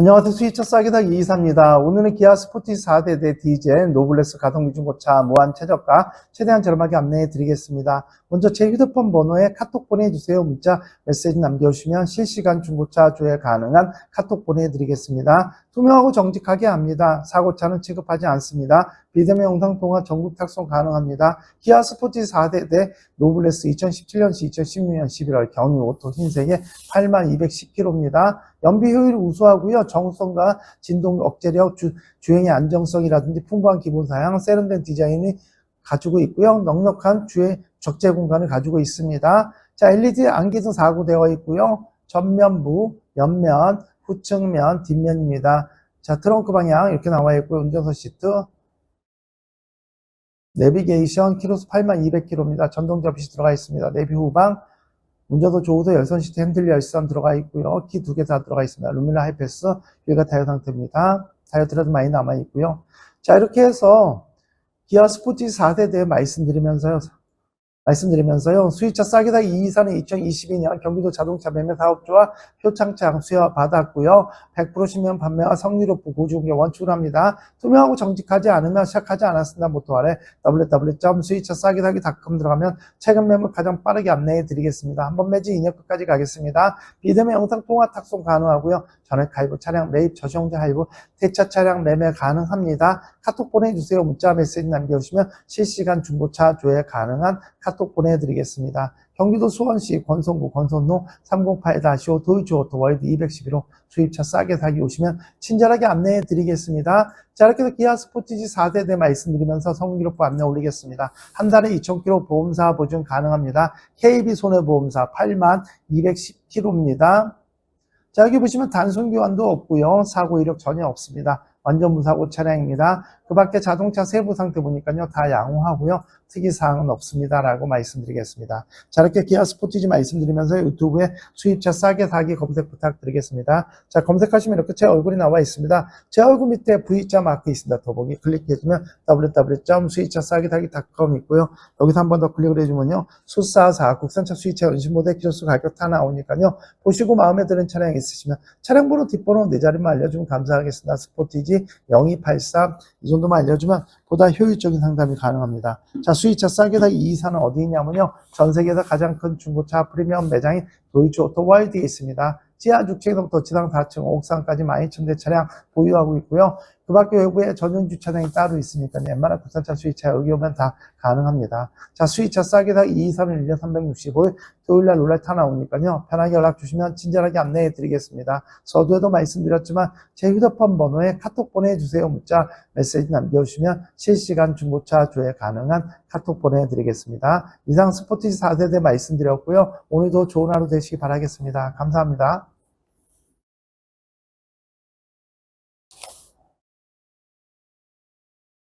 안녕하세요. 수입차 싸기닥 이이사입니다. 오늘은 기아 스포티지 4대대 디젤 노블레스 가동기 중고차 무한 최저가 최대한 저렴하게 안내해 드리겠습니다. 먼저 제 휴대폰 번호에 카톡 보내주세요. 문자 메시지 남겨주시면 실시간 중고차 조회 가능한 카톡 보내드리겠습니다. 투명하고 정직하게 합니다. 사고차는 취급하지 않습니다. 비대면 영상 통화 전국 탁송 가능합니다. 기아 스포티지 4대대 노블레스 2017년시 2016년 11월 경유 오토 흰색에 8210km입니다. 연비 효율이 우수하고요. 정성과 진동 억제력, 주, 주행의 안정성이라든지 풍부한 기본 사양, 세련된 디자인이 가지고 있고요. 넉넉한 주행 적재 공간을 가지고 있습니다. 자, LED 안기등 4구 되어 있고요. 전면부, 옆면, 후측면, 뒷면입니다. 자, 트렁크 방향 이렇게 나와 있고요. 운전석 시트, 내비게이션, 키로수 8200km입니다. 전동 접시 들어가 있습니다. 내비 후방, 운전석 조우도 열선 시트 핸들 열선 들어가 있고요. 키 두 개 다 들어가 있습니다. 루밀라 하이패스, 휠과 타이어 상태입니다. 타이어 트레도 많이 남아 있고요. 자, 이렇게 해서 기아 4대에 대해 말씀드리면서요. 말씀드리면서요. 수입차 싸기다 이이사는 2022년 경기도 자동차 매매 사업주와 표창장 수여 받았고요. 100% 신면 판매와 높고 고지공개 원칙으로 합니다. 투명하고 정직하지 않으면 시작하지 않았습니다. 모토 아래 www.수입차싸기다기.com 들어가면 최근 매물 가장 빠르게 안내해 드리겠습니다. 한번 매지 2년 끝까지 가겠습니다. 비대면 영상 통화 탁송 가능하고요. 전액 할부 차량 매입 저시용자 할부 대차 차량 매매 가능합니다. 카톡 보내주세요. 문자 메시지 남겨주시면 실시간 중고차 조회 가능한 카톡 보내드리겠습니다. 경기도 수원시 권성구 권선로 308-5 도이치오토 월드 211호 수입차 싸게 사기 오시면 친절하게 안내해 드리겠습니다. 자, 이렇게 해서 기아 스포티지 4대대 말씀드리면서 성기록부 안내 올리겠습니다. 한 달에 2,000km 보험사 보증 가능합니다. KB 손해보험사 8만 210km입니다. 자, 여기 보시면 단순 교환도 없고요. 사고 이력 전혀 없습니다. 완전 무사고 차량입니다. 그 밖에 자동차 세부 상태 보니까요. 다 양호하고요. 특이사항은 없습니다라고 말씀드리겠습니다. 자, 이렇게 기아 스포티지 말씀드리면서 유튜브에 수입차 싸게 사기 검색 부탁드리겠습니다. 자, 검색하시면 이렇게 제 얼굴이 나와 있습니다. 제 얼굴 밑에 V자 마크 있습니다. 더보기 클릭해주면 www.수입차싸기사기.com 있고요. 여기서 한 번 더 클릭을 해주면요. 수사사 국산차 수입차 은신 모델 키로수 가격 다 나오니까요. 보시고 마음에 드는 차량 있으시면 차량 번호 뒷번호 네 자리만 알려주면 감사하겠습니다. 스포티지 0283이 정도만 알려주면 보다 효율적인 상담이 가능합니다. 자, 수입차 싸게 사기 이사는 어디 있냐면요. 전 세계에서 가장 큰 중고차 프리미엄 매장인 도이치 오토 와일드에 있습니다. 지하 6층에서부터 지상 4층, 옥상까지 12,000대 차량 보유하고 있고요. 그 밖에 외부에 전용 주차장이 따로 있으니까 웬만한 국산차 수입차 여기 오면 다 가능합니다. 자, 수입차 싸게 사기 2, 3일 1년 365일 토요일날 롤라타 나오니까요. 편하게 연락 주시면 친절하게 안내해 드리겠습니다. 서두에도 말씀드렸지만 제 휴대폰 번호에 카톡 보내주세요. 문자 메시지 남겨주시면 실시간 중고차 조회 가능한 카톡 보내드리겠습니다. 이상 스포티지 4세대 말씀드렸고요. 오늘도 좋은 하루 되시기 바라겠습니다. 감사합니다.